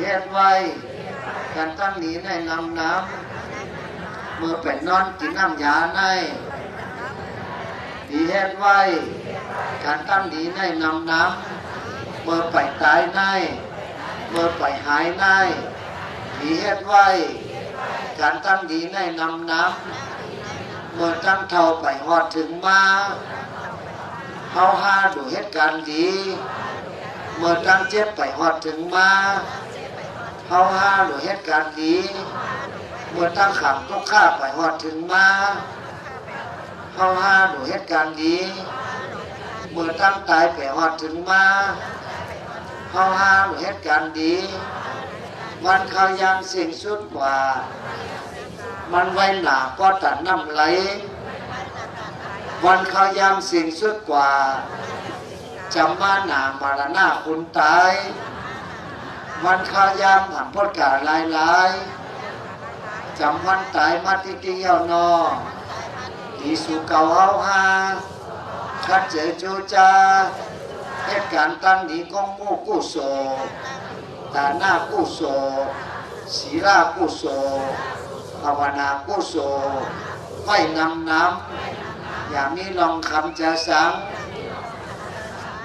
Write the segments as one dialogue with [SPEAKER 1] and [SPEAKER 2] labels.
[SPEAKER 1] เฮ็ดไว้การตั้งนีในนำน้ำมือเป็นนอนกินน้ำยาในดีเฮ็ดไว้การตั้งนีในนำน้ำมือไปตายในมือไปหายในดีเฮ็ดไว้การตั้งดีในนำน้ำเมื่อตั้งเท่าไปหอดถึงมาเฮาหาดูเหตุการณ์ดีเมื่อตั้งเจ็บไปหอดถึงมา เฮาหาดูเหตุการณ์ดีเมื่อตั้งขังทุกข้าไปหอดถึงมาเฮาหาดูเหตุการณ์ดีเมื่อตั้งตายไปหอดถึงมาเฮาหาดูเหตุการณ์ดี วันเขายังสิ่งสุดกว่า มันไว้หนาก็ตัดน้ำไหล วันเขายามสิ่งสุดกว่าจำมาหนามารณาคุณตาย วันเขายามหันพดกาลายลายจำวันตายมาที่ที่เย้านอที่สุเก่าเฮาฮาคัดเจอจูจาเหตุการณ์ตั้งนี้ของหมู่กุโสตาหน้ากุโสศีลากุโสภาวนากุโสไว้นำน้ำอย่ามีลองคำจะสัง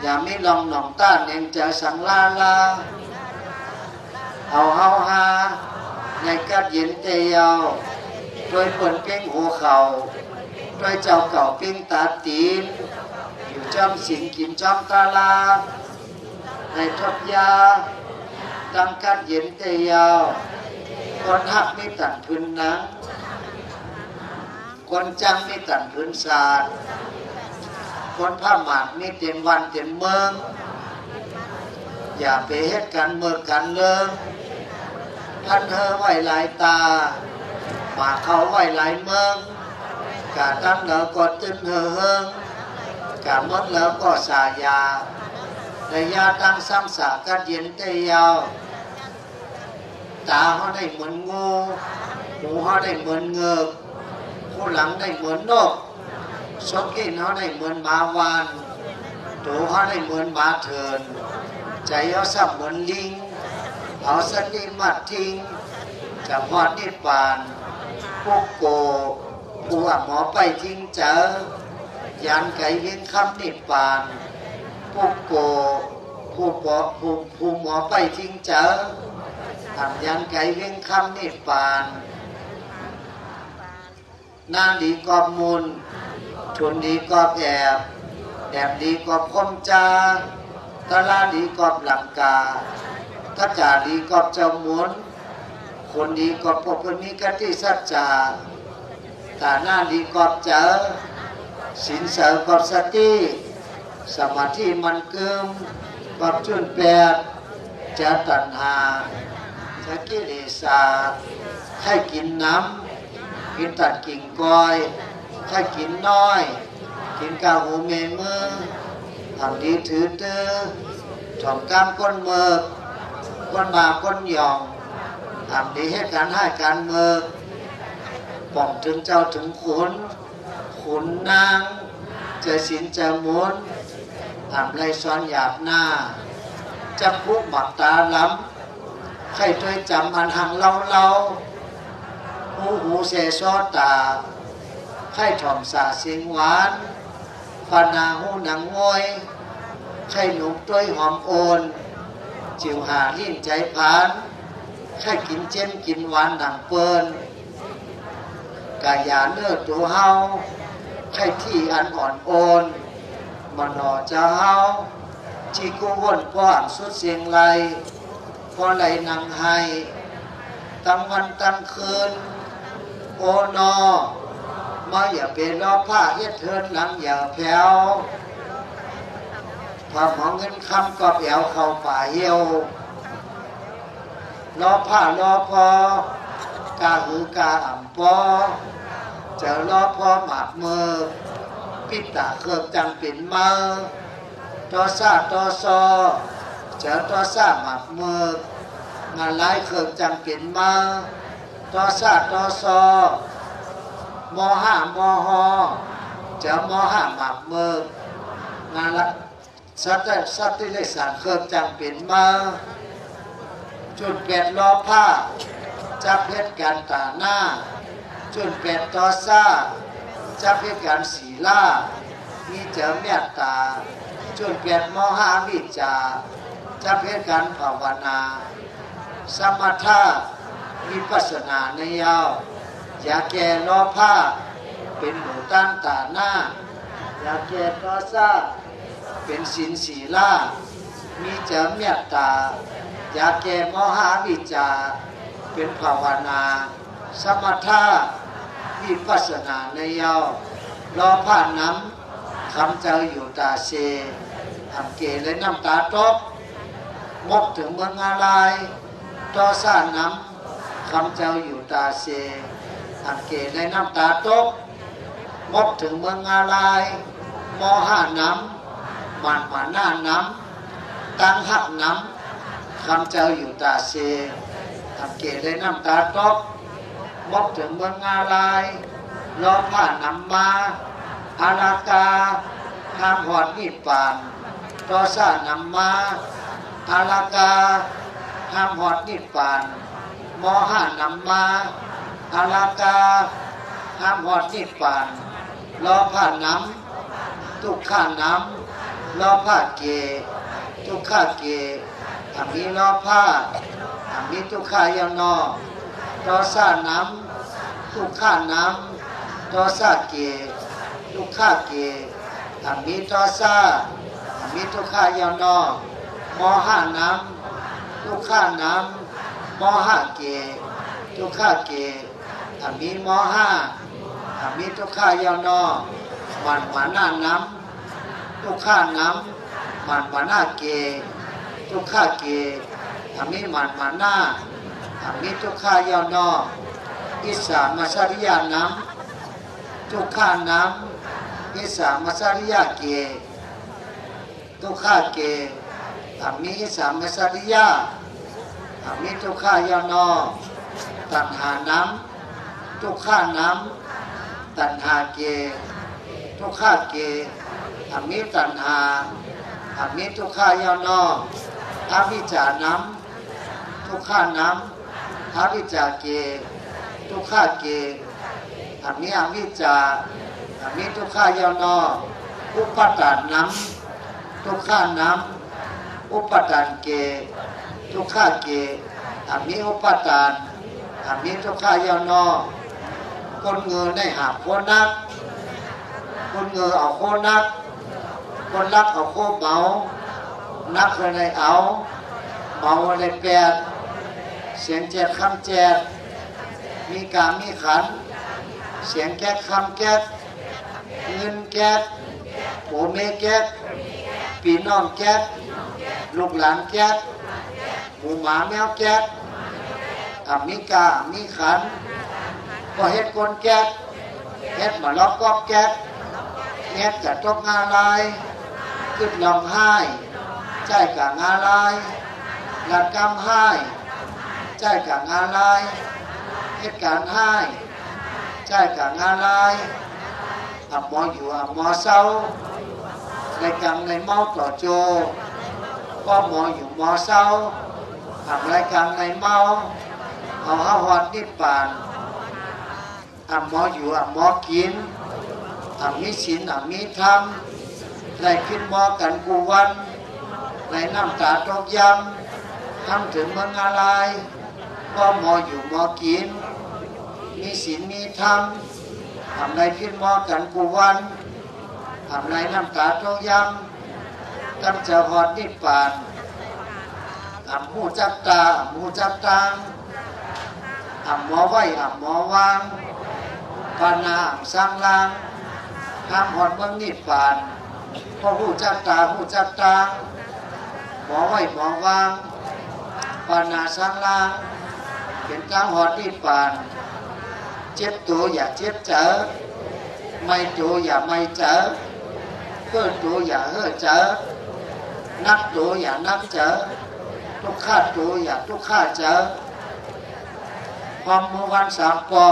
[SPEAKER 1] อย่ามีลองหนองต้านเองจะสังลาลา เอาเฮาฮาในกัดเย็นเตยาวโดยเปิดเพ่งหัวเข่าโดยเจ้าเก่าปิ้งตาตีนอยู่จำสิงกินจำตาลา ในทบยาดังกัดเย็นเตยาวคนหักไม่ตัดพื้นนังคนจังไม่ตัดพื้นศาสตร์คนผ้าหมาดไม่เต็มวันเต็มเมือง อย่าไปเฮ็ดกันเมื่อกันเลิง พันเธอไว้หลายตาหมาเขาไว้หลายเมืองกาตั้งแล้วก็ตึ้นเฮอเฮิงกาหมดแล้วก็สายาในยาตั้งซ้ำสากันเย็นเตยาวตาเขาได้เหมือนงูหูเขาได้เหมือนเงือกหูหลังได้เหมือนนกสกินเขาได้เหมือนหมาวานตัวเขาได้เหมือนหมาเถินใจเขาสับเหมือนลิง เอาสนิมัดทิ้งจะพอดนิพพานพวกโกผู้ว่าหมอไปทิ้งเจอยันไก่เลี้ยงคำนิพพานพวกโกผู้ปอผู้ผู้หมอไปทิ้งเจอทำยันไก่เวียงคำนิพพานนางดีกอบมุนทุนดีกอบแอบแอบดีกอบคมจาตะลาดีกอบหลังกา ทัจจาดีกอบจ้าหมุนคนดีกอบพวกคนนี้กติสัจจาตานาดีกอบเจอสินเสริกอบสติสมาธิมันเกิมกอบจุนแปดจะตัณหาถ้ากิเลสาให้กินน้ำกินตัดกิ่งก้อยถ้กินน้อย กินกาหูเมมือทำดีถือเตอถ่อมกามก้นเมิก ก้นบาก้นหยองทำดีให้การให้การเมิกป่องถึงเจ้าถึงขุนขุนนางเจอสินเจอมุนทำไรซ้อนหยาบหน้าจะพุกหมักตาล้ำใครช่วยจำอันหังเราเราหูหูเสซอตาใครถ่อมสาเสียงหวานฟานาหูหนังงอยใครหนุ่มต้วยหอมโอน จิวหาลิ้นใจผานใครกินเจมกินหวานหนังเปินกายาเนื้อตัวเฮาใครที่อันอ่อนโอนมันหนอจะเฮาจีกูวนกว้างสุดเสียงไรพอไหลนังให้ตั้งวันตั้งคืน โอนอมาอย่าเป็นล้อผ้าเฮ็ดเทินหลังอย่าแผ่ว พอหมองเงินคำก็แผ่วเข้าป่าเหี่ยวล้อผ้าล้อพอกาหือกาอ่ำปอจอล้อพอหมากมือปิดตาเครือบจังปิ่นมาตอซาตอซอจอตัวซาหมักมืองานไล่เครือจังเปลี่นมาตัวซาตัวซอมอห้ามอหอจอมอห้าหมักมืองานละ สัตว์สัตว์ที่ได้สารเครื่องจังเปลี่ยนมาจนแปดล้อผ้าจับเพชรการตาหน้าจนแปดต่อซ่าจับเพชรการสีล่ามีเจอเมตตาจนแปดมหาวิจาจับเพชรการภาวนา สมถะวิปัสนาในยาวอย่าแก่ล้อผ้า เป็นหมูตั้งตาหน้า อย่าแก่ตอซ่า เป็นศีลสีล่ามีเจอเมตตาอยากแก่มหาวิจา เป็นภาวนา สมถะวิปัสสนาในยาวรอผ่านน้ำคำเจ้าอยู่ตาเซทำเกและน้ำตาตกมกถึงเมืองอะไรต่อสร้างน้ำคำเจ้าอยู่ตาเซทำเกและน้ำตาตกมกถึงเมืองอะไรมอหาน้ำ มันมาหน้าน้ำตั้งหักน้ำคำเจ้าอยู่ตาเซทำเกและน้ำตาตกมกถึงเมืองอะไรรอผ่านน้ำมาอาลากาห้ามหอดมีดปานต่อสร้างน้ำมาอาลากาห้ามหอดมีดปานมอห้านำมาอาลากาห้ามหอดมีดปานรอผ่านน้ำทุกข้าน้ำ รอผ้าเก ทุกข้าเกอามีรอผ้าอามีทุกข้ายานอรอซ่าน้ำทุกข้าน้ำรอซ่าเก ทุกข้าเกอามีตอซ่าอามีทุกข้ายานอมอห้าน้ำทุกข้าน้ำมอห้าเก ทุกข้าเกอามีมอห้าอามิทุกข้ายาวนอมันมาหน้าน้ำ ทุกข้าน้ำมันมาหน้าเก ทุกข้าเกอามิมันมาหน้าอามิทุกข้ายาวนออิสามาสริยาน้ำทุกข้าน้ำอิสามาสริยาเก ทุกข้าเกอามิอิสามาสริยาอามิทุกข้ายาวนอตัณหาน้ำทุกข้าน้ำตัณหาเก ทุกข้าเก อมิตัณหาอมิทุกขายานออวิจาน้ำทุกขาน้ำอวิจาเก ทุกขาเกอมิอวิจาอมิทุกขายานออุปทานน้ำทุกขาน้ำอุปทานเก ทุกขาเกอมิอุปทานอมิทุกขายานอคนเงือได้หาโคนนักคนเงือเอาโคนนัก คนรักเอาโคเมานักอะไรเอาเมาอะไรแปดเสียงแจกคำแจกมีกามีขัน เสียงแก๊กคำแก๊กเงินแก๊กโอเมแก๊กปีน้องแก๊กลูกหลานแก๊กหมูหมาแมวแก๊กอมีกามีขันก็เฮ็ดคนแก๊กเฮ็ดมาล็อกก็แก๊กเฮ็ดกับตกงานลาย ขึ้นลองไห้ใจกับงาลายหลัดกำไห้ใจกับงาลายเฮ็ดการไห้ใจกับงาลายอับมออยู่อับมอเศร้าในกำในเมาต่อโจก็มออยู่มอเศร้าทำรายการในเมาเอาห้าหอดนิพพานอ่ำหมออยู่อ่ำหมอกินอ่ำมีศีลอ่ำมีธรรม ได้ขึ้นหมอกันกูวันในน้ำตาตกยำทำถึงเมืองอะไรก็หมออยู่หมอกิน มีศีลมีธรรมทำในขึ้นหมอกันกูวันทำในน้ำตาตกยำตั้งจะหอดนิพพานอ่ำหูจักตาอ่ำหูจักตังอ่ำหมอไหวอ่ำหมอวางปานาสร้างลางห้ามหอดเมืองนิพพาน พอผู้จักตาผู้จักตางหมอไว้หมอวางปานาสร้างลางเป็นทางหอดนิพพาน เจ็บตัวอย่าเจ็บเจอ ไม่ตัวอย่าไม่เจอเพื่อตัวอย่าเฮ้อเจอ นักตัวอย่านักเจอ ทุกข้าตัวอย่าทุกข้าเจอความมวันสามปอ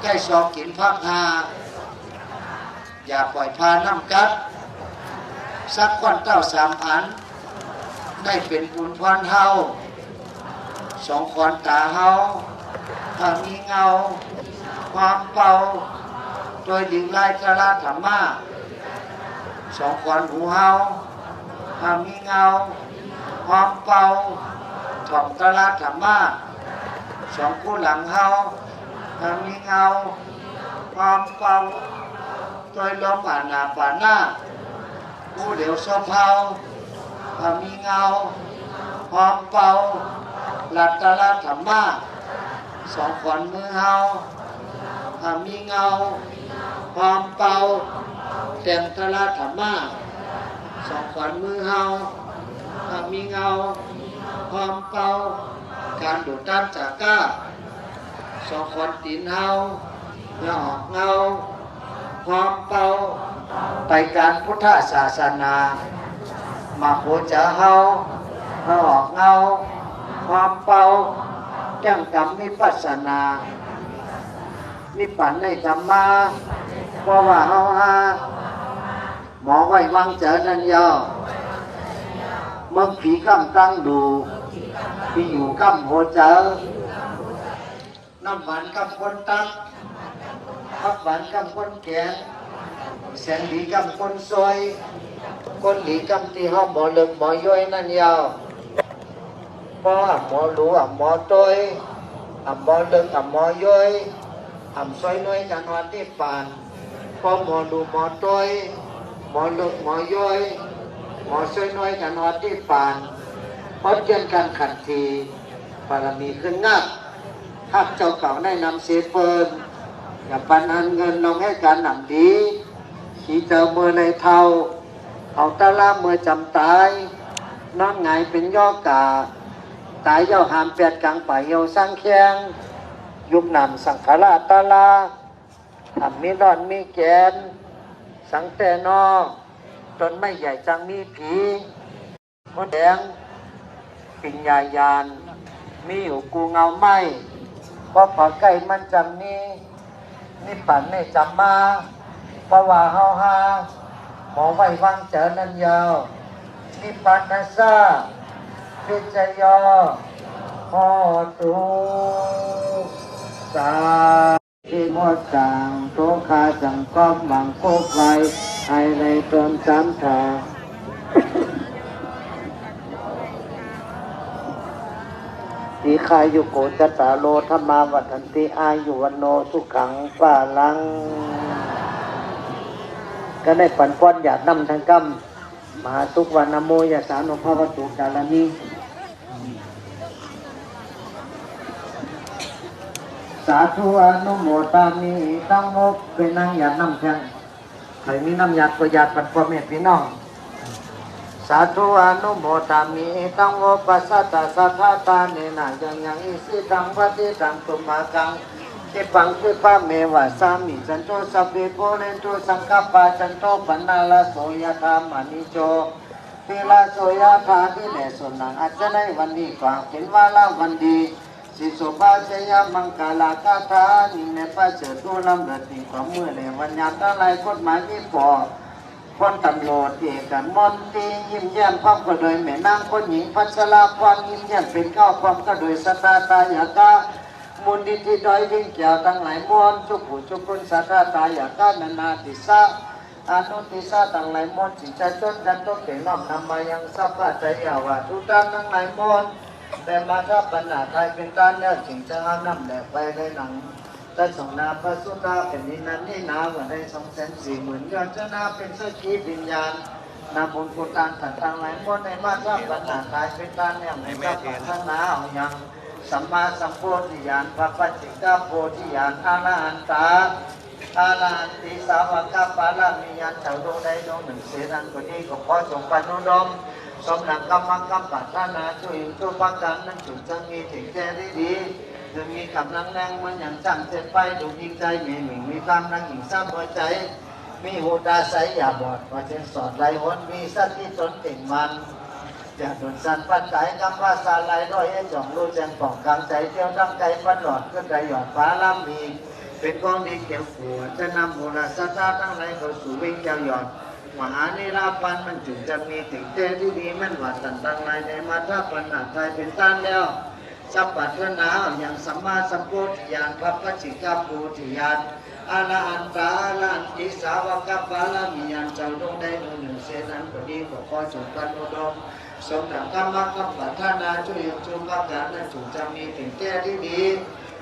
[SPEAKER 1] ใกล้สอบกินพักหาอย่าปล่อยพาน้ำกัด สักควันเต้าสามพัน ได้เป็นบุญพรเฮาสองขอนตาเฮาถ้ามีเงา ความเป่า โดยดิ่งไล่ตลาดธรรมะสองขอนหูเฮาถ้ามีเงา ความเป่าถ่อมตลาดธรรมะสองคู่หลังเฮาถ้ามีเงา ความเป่าโดยลมผ่านหน้าผ่านหน้า ผู้เดียวสมเฮาถ้ามีเงาความเป่าหลัดตลาดธรรมะสองขอนมือเฮามีเงาความเป่าแต่งตลาดธรรมะสองขอนมือเฮามีเงาความเป่าการดูดด้านจากก้าสองขอนตีนเฮาเงาออกเงาความเป่า ไปการพุทธศาสนา มาโคจะเฮาเฮาออกเงา ความเป่าจังกรรมมิปัสนามิปันในธรรมาเพราะว่าเฮาหาหมอไว้วางเจอนันยาวเมื่อผีกำตั้งดูที่อยู่กำโหเจอน้ำหวานกำคนตักพักหวานกำคนแกง แสงดีกำคนซอย คนดีกำที่ห้องหมอเลิกหมอย่อยนั่นยาวเพราะอะหมอรู้อะหมอต้อยอะหมอเลิกอะหมอย่อยอะซอยน้อยกันวันที่ปานเพอหมอดูหมอต้อยหมอเลิกหมอย่อยหมอซอยน้อยกันวันที่ปานพราะเจียนกันขันทีบารมีขึ้นงักถ้าเจ้าเก่าได้นำเสียเปินอย่าปันอันเงินลงให้การหนำดี ขี่เจอมือในเท้าเอาตาล่าเมื่อจำตายนอนหงายเป็นย่อกา ตายเย่าหามแปดกลางป่าเยาสร้างแข้งยุคนำสังขาราตาลาทำมีรอนมีแกน สังแต่นอต้นไม่ใหญ่จังมีผีมดแดง ปิญญายาน มีอยู่กูเงาไหมเพราะพอใกล้มันจำนี้นี่ปั่นนี่จำมา เพราะว่าเฮาฮาหมอไว้วางเจอนันยาวนิปันนาซาพิจยอพอตุสาที่มดจางโตคาจังก้อมหวังโคกไว้ไอในตนสามทาสีคายุโกจัตาโลธรรมาวัฏันติอายุวันโนสุขังปาลัง ก็ได้ปันป้อนอยากนำทางกรรมมหาทุกวันนโมยาสานุภาวตุกาลนีสาธุอนุโมตามิตั้งมกเป็นนางหยาดน้ำแข็งใครมีน้ำหยาดก็หยาดปันพ่อแม่พี่น้อง สาธุอนุโมตามิตั้งโอปัสสะตาสัทธาตาเนนะยังยังอิสิตังปฏิตังตุมากัง ทิปังทิปะเมวะสามิจันโตสัพเพโพเรนโตสังคปาจันโตปันนาลาโสยธามานิโจเวลาโสยธาที่แหลสุนังอาจจะในวันนี้กว่าเป็นวาลาวันดีสิสุภาชยมังกาลาคาถานิในพระเจตัวลำเดับติของเมื่อในวันยามตั้งหลายกฎหมายที่ปอคนตำรวจเอกกันมนตรียิ้มแย้มพร้อมก็โดยแม่นางคนหญิงพัชราพรยิ้มแย้มเป็นข้าวพร้อมก็โดยสตาตายากา มุนดิที่ดอยวิ่งเกี่ยวตั้งหลายมวนทุกผู้ทุกคนสตาตายากานานาติสาอานุติสาตั้งหลายมวนจิตใจจนกันต้องเก่งน้อมนำมายังสัพพะใจยาวาทุกท่านทั้งหลายมวนแต่มาถ้าปัญหาไทยเป็นการแล้วจึงจะเอานำแหลกไปในหนังได้ส่งนาพระสุตาเป็นนินันที่นาว่าได้สองแสนสี่หมื่นยอดเจ้านาเป็นเสื้อกีวิญญาณนาบุญกุตานถัดทางหลายมดในมาตราปัญหาตายเป็นการเนี่ยไม่ทราบปัญหาเอาอย่าง สัมมาสัมโพธิญาณพระปัจจิกาโพธิญาณอาลาหันตาอาลาหันติสาวกาปาลามีญาณเจ้าดวงใดดวงหนึ่งเสียนันก็ดีก็ขอจงปนุดมสมหลังกรรมกรรมปัตนาช่วยช่วยปักกันนั้นจุดจังมีถึงแก่ได้ดีจะมีกำลังแรงมันอย่างจังเสร็จไปดูยิ่งใจมีหนึ่งมีความนั่งหญิงซ้ำหัวใจ มีหูตาใสอย่าบอดว่าจะสอดไรหนมีสัตว์ที่ตนติ่งมัน อย่าโดนสันปันใจกำว่าสาลายร้อยให้จ่องรู้แจงป่องกลางใจเที่ยวตั้งใจปันหลอดขึ้นใจหยอดฟ้าล่ำมีเป็นกองดีเขียวขัวจะนำโบราณสถานทั้งหลายเข้าสู่วิ่งเจ้าหยอดมหานิราปันมันจึงจะมีถึงเจที่ดีมันว่าสันตั้งในในมาถ้าปัญหาไทยเป็นต้านแล้วสัพพัทนาอย่างสัมมาสัมพุทธญาณพระปัจจิกาภูติญาณอาลาอันตาอาลาอันติสาวกบาลามียันเจ้าดวงได้ดวงหนึ่งเสนันพอดีขอขอจงกันอุดม สมดังกรรมกรรมปัทนาจุยจุมประการนั้นจุจะมีถึงแก่ที่ดี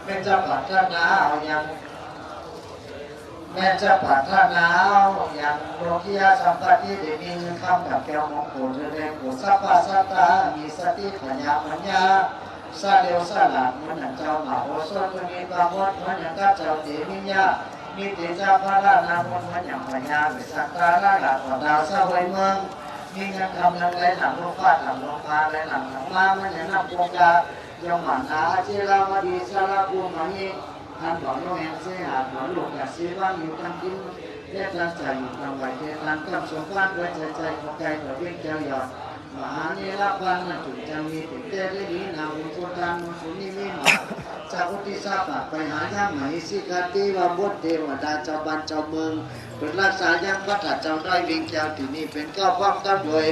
[SPEAKER 1] แม่จะปัทนาเอาอย่างแม่จะปัทนาอย่างโลกิยาสัมปติได้มีเงินคำกับแก้วมงคลเรื่องกุสัพพะสัตตามีสติปัญญาปัญญาสาเดียวสาหลัดมันอย่งเจ้าหมาโอโซนมีบางวัดมันย่างกับเจ้าเดมิยามีเตจ้าพระรานามันมันย่างปัญญาเวสัตตาราหลัดขอดาวสวยเมือง มีเงินคำนังไรหนังลงฟาดหนังลงพาไรหลังหนังมามันอย่างนับวงกายมหานาเจราวดีสารภูมิท่านบอกโนแอนเสียหาหัวหลงอย่าเสียว่างอยู่ทำกินเรียกรักใจอยู่ทำไหวเททานกับสมบัติไว้ใจใจของใจตัวเรียงเจ้าหยอด มหาเนรพันจุดจะมีติดเต้ได้ดีนาวุฒิทานมุสุนิมิมาจากอุติสาปไปหาย่างไหมสิกาติว่าบุตเทวดาเจ้าบ้านเจ้าเมืองเป็นรักษาย่างพระถัดเจ้าได้เวียงแก้วที่นี่เป็นเก้าพ้องกันโดย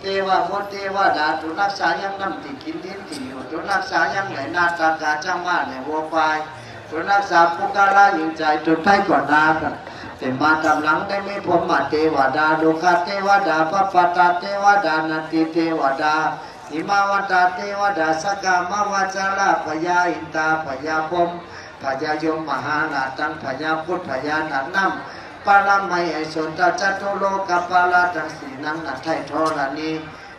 [SPEAKER 1] เทวามดเทวดาตุรักษายังน้ำติกินดินกินอยู่ตุรักษายังไหลนาตากาจ้างมาในวัวควายตุรักษาปุกกาลาอยู่ใจตุไทยก่อนนากัน แต่มาตำหลังได้ม่ผมมาเทวดาโลกาเทวดาพระปตาเทวดานาติเทวดาหิมาวตาเทวดาสกามาวจาราพยาอินตาพยาพมพยายมมหานาตังพยาพุทธพยานานัมปาลามัยไอสนตาจัตุโลกปาลาตังสีนังนัทไทยทรณี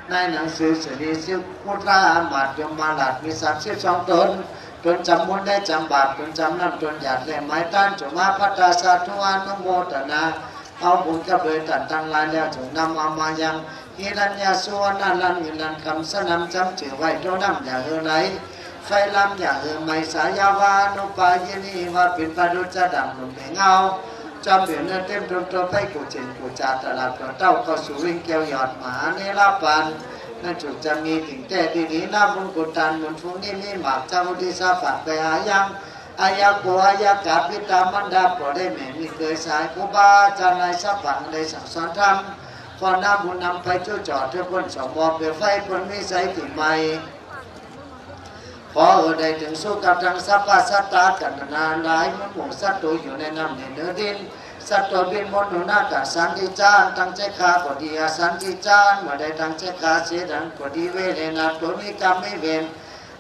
[SPEAKER 1] ในหนังสือสรีสิพุทธามาดยมมาลาดมีสามสิบสองตน ตนจำมุนได้จำบาปตนจำนำตนหยาดและไม้ต้านจงมาพัตตาสาธุอานุโมทนา เอาบุญกับเลยตัดตั้งลายแล้วจงนำเอามายังฮิรัญญาสวนันลันมิลันคำสนำจำจือไว้โดน้ำอย่าเฮอไหลไฟลำอย่าเฮอไม่สายาวานุปายนีว่าเป็นปรุจจดำลงในเงาจำเดือนเต็มตัวตัวไปกูเจนกูจาตลาดตัวเต้าเข้าสู่วิ่งแก้วหยอดหมาเนรปัน นั่นจุดจะมีถึงแต่ดีนี้น้าบุญกุฏานบุญฟุ้งนี่มีหมากเจ้าดีสาฝากไปหายังอายาโกอายากาพิตามันดาปรได้แม่มีเคยสายกูบาจานายสัพพังได้สังสอนธรรมขอน้าบุญนำไปช่วยจอดเพื่อคนสมบเพื่อไฟคนมีใสติใหม่ขอเออได้ถึงสู้กับทางสัพพะสัตตากันนานหลายมันหมู่สัตว์ตัวอยู่ในน้ำในเนื้อดิน สัตว์บินมนต์หนุนากาสันติจานตั้งใจคาก็ดีอาสันติจานเมื่อได้ตั้งใจคาเสียดังก็ดีเวเลนาตัวมีกรรมไม่เวน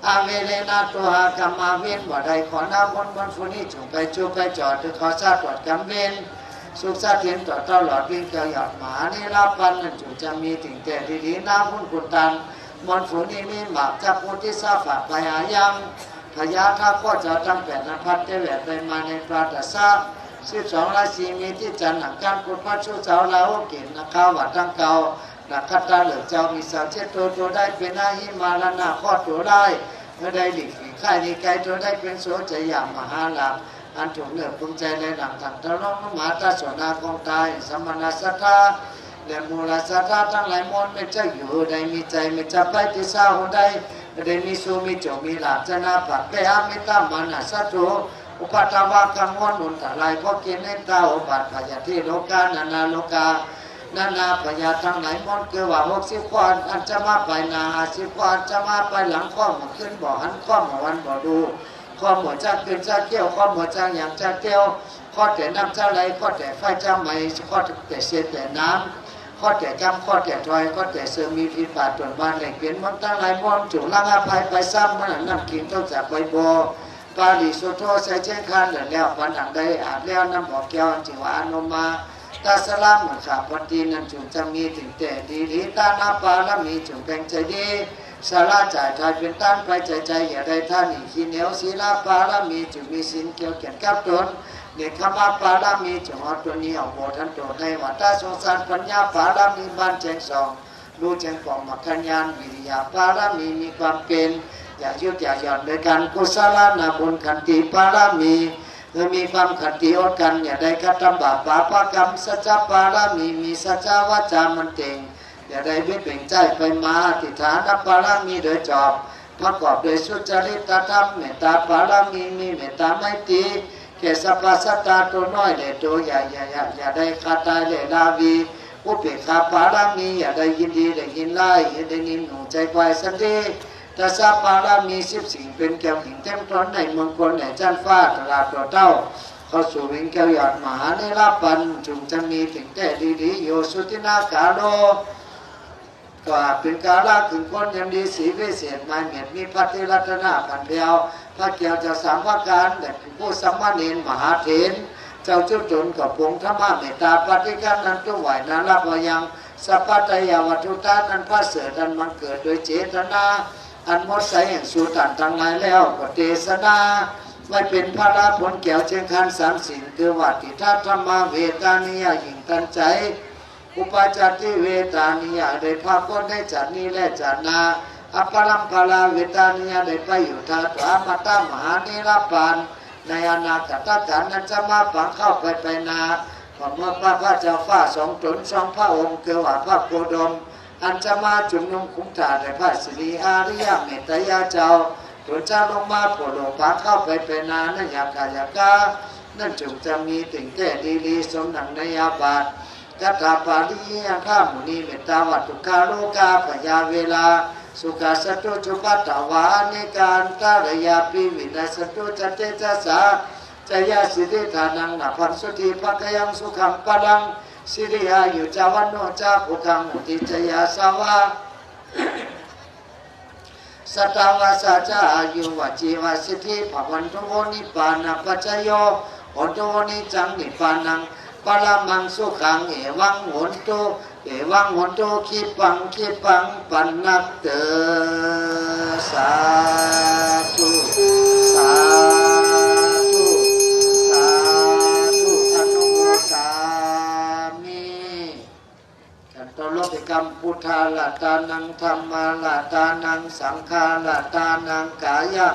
[SPEAKER 1] อาเวเลนาตัวหากรรมาเวนว่าได้ขอหน้าบนบนฟุนี้จงไปจูไปจอดถึงขอทราบกดกรรมเวนสุขสันต์เทียนต่อตลอดวิ่งเกี่ยวหยอดหมานี่รับปันนั่นจุจะมีถึงแต่ดีๆน้าพุ่นกุนตันมนฝนนี้มีหมากจับพุทธิสาฝากไปหายังพญาทัพก็จะตั้งแผ่นนภัสเทวดไปมาในปราดสา สิบสองราศีมีที่จันทร์หนังการกุฎพัดชูเสาลาวเกณฑ์นักข่าววัดตั้งเก่านักขัตตาเหลือเจ้ามีสาวเช็ดตัวตัวได้เป็นหน้าหิมาลนาข้อตัวได้เมื่อได้หลีกฝีค่ายในไกลตัวได้เป็นโสจยามหาลาภอันถูกเลือภูมิใจในหลังทางตะลงมหาตาสนาคงตายสมณสัทธาและมูลสัทธาทั้งหลายมนไม่จะอยู่ใดมีใจไม่จะไปที่เศร้าใดเดมิสุมิโจมิลาจนาปักเปอามิตามานาสัตโต อุปตาวากังวนุนตะลายก็เกณฑ์เนตาอุปัตพยาธิโลกานานาโลกานานาพยาทั้งหลายมนเกว่าหกสิบกว่าอันจะมาไปนาห้าสิบกว่าจะมาไปหลังข้อมาขึ้นบ่อหันข้อมาวันบ่อดูข้อหมดจะขึ้นจะเกี่ยวข้อหมดจะอย่างจะเกี่ยวข้อแต่น้ำจะไหลข้อแต่ไฟจะไหมข้อแต่เสียแต่น้ำข้อแต่กำข้อแต่ถอยข้อแต่เสื่อมมีพิษบาดตรวจบ้านแหล่งเปลี่ยนมันตั้งหลายมอนจุ่มลังอาภัยไปซ้ำมันนั่งกินต้องจากใบบัว ปาลิสุโธใส่เช่นคันเหลือแล้ววันหลังได้อาบแล้วน้ำบอกแก้วจิวานุมาตาสลามเหมือนขาปตีนันจุจะมีถึงแต่ดีดีตานาปาละมีจุแบ่งใจดีสาราจ่ายทายเป็นต้านไปใจใจอย่าได้ท่านอีกขี้เหนียวศีลาปาละมีจุมีสินเกี่ยวเกี่ยนกับตนเนคขมาปารามีจงหอตัวนี้เอาโบทันโตในวัฏสงสารปัญญาปารามีบ้านแจงสองรู้แจงกองมัคคัญญาณวิริยาปารามีมีความเป็น อย่ายุดอย่าหย่อนโดยการกุศลนาบุญขันติปารามีเมื่อมีความขันติอดกันอย่าได้กระทำบาปปาปกรรมสัจปารามีมีสัจวาจามันเต็งอย่าได้เบียดเบ่งใจไปมาติฐานปารามีโดยจอบประกอบโดยสุจริตธรรมเมตตาปารามีมีเมตตาไม่ตรีแค่สัพพสัตาตัวน้อยเด็ดตัวใหญ่อย่าอย่อย่าได้คาตายเลยลาวีอุเบกขาปารามีอย่าได้ยินดีได้ยินไล่อย่าได้นินหนูใจควายสันติ แต่ทราบปารามีสิบสิ่งเป็นแก้วหิงเต็มต้นในมงคนในจันฟ้าตลาดตัวเต้าเข้าสู่วิงแก้วหยอดมาในลาปันจุงจะมีถึงแก่ดีๆโยสุตินากาโลก็เป็นการลากถึงคนยังดีสีวิเศษมาเหมียดมีพระเทรัตนาพันเดียวพระเกียวจะสามพระการแต่ผู้สัมมาเนนมหาเถรเจ้าจุจนกับปงธรรมะเมตตาปฏิการนั้นตัวไหวนั้นรับพยังสัพพะตยาวัตุตานั้นพระเสือนั้นมันเกิดโดยเจตนา อันมดใสแห่งสูตันทั้งหลายแล้วก็เทศนาไม่เป็นพระราผลแก้วเชียงคันสามสิ่งคือวัติทัตธรรมาเวตานิยหิงตันใจ อุปจติเวตานิยได้พาคนได้จัดนี้และจัดนาอปรัมปราเวตานิยได้ไปอยู่ทาตวามาตามหานิรปานในอนาคตการนั้นจะมาฝังเข้าไปไปนาพอเมื่อพระพระเจ้าฟ้าสองตนสองพระองค์เกว่าพระโคดม อันจะมาจุมนุมคุ้มถ่าในพระสิริอาริยเมตยาเจ้าตัวเจ้าลงมาโปรดลงฝังเข้าไปไปนานั่นอยากกายากานั่นจึงจะมีถึงแก่ดีลีสมหนังในยาบาทกัตถาปาลียังข้ามุนีเมตตาวัตถุคาโลกาปยาเวลา สุขาสตุจุปัตตวานิการตาระยาปิวินัสตุจเตจสาจยาสิริธานังนาพันสุธีภกยังสุขังปะลัง สิริอายุจาวันโนจาภุคังมุติจยาสาวาสตาวาสาจาอายุวจีวาสิทธิภวันตุโวนิปานาปัจจโยโหตุโวนิจังนิปานังปรมังสุขังเอวังโหนตุเอวังโหนตุขีปังขีปังปันนักเตสาธุสาธุ ลาตานังธรรมาลาตานังสังฆาลาตานังกายะ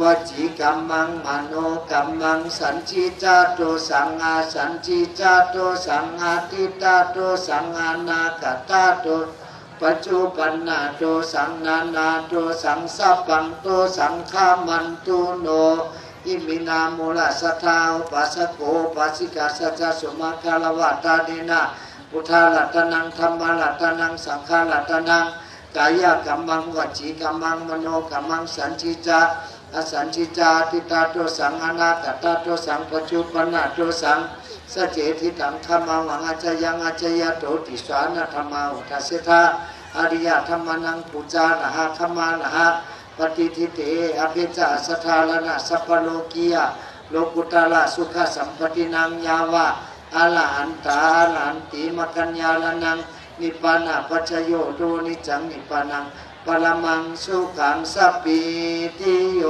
[SPEAKER 1] วจีกรรมังมโนกรรมังสัญจิจาโตสังอาสัญจิจาโตสังอาติตาโตสังอานาคตาโตปัจจุปันนาโตสังนานาโตสังสัพพังโตสังฆามันตุโนอิมินามูลสัทธาอุปัสสโกปัสสิกาสัจจสุมาคารวะตาเนนะพุทธาลัตนังธรรมาลัตนัง สังฆาลัตนังกายกรรมังวจีกรรมังมโนกรรมังสัญจิจาอสัญจิจาทิตาโตสังอนาคตาโตสังปจุปนาโตสังสจเจทิตังธรรมังวังอาจยังอาจยโตติสานะธรรมาอุทัสสทาอริยธรรมนังปุจานะหะธรรมานะหะปฏิทิเตอภิจาสทาลนะสัพพโลกียโลกุตละสุขสัมปตินังยาวะ อาลาหันตาอาลาหันติมกัญญาลนัง นิพพานาปัจโยโตนิจังนิพพานังปรมังสุขังสัพพิติโย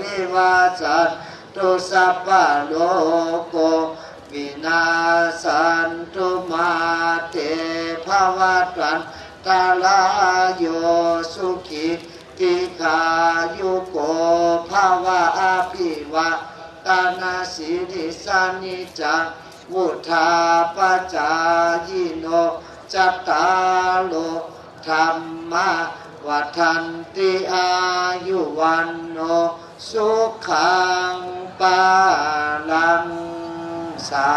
[SPEAKER 1] วิวาสันตุสัพพะโลกโกวินาสันตุมาเตภวะตันตาลาโยสุขิติกายุโกภาวะอาภิวะตานาสิริสานิจัง วุธาปจายโนจัตตาโลธรรมะวัฏันติอายุวันโนสุขังปาลังสา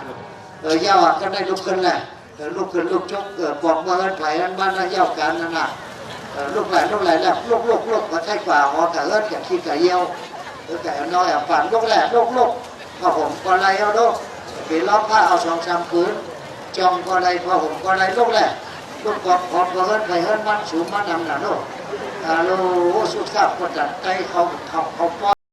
[SPEAKER 1] ธุเออย่าวัดก็ได้ลุกขึ้นแหละเออลุกขึ้นลุกชกเออบอกเมื่อกันไผ่กันบ้านนะเย่ากันนั่นน่ะเออลุกไหลลุกไหลแล้วลุกลุกลุกมาใช้กว่าหอกะเอิดกับขี้กะเยี่ยวเออแต่น้อยอะฝันลูกแหละลูกลูกพอผมก็ไรเอาลูก ปีล้อผ้าเอาสองสามพื้นจองก็ไรพอผมก็ไรลูกแหละลูกกอดกอดก็เฮิรนไปเฮิรนมันสูงมันดำหนาลูกอ่าลูสุขภาพก็จัดใจเขาเขาเขาป้อน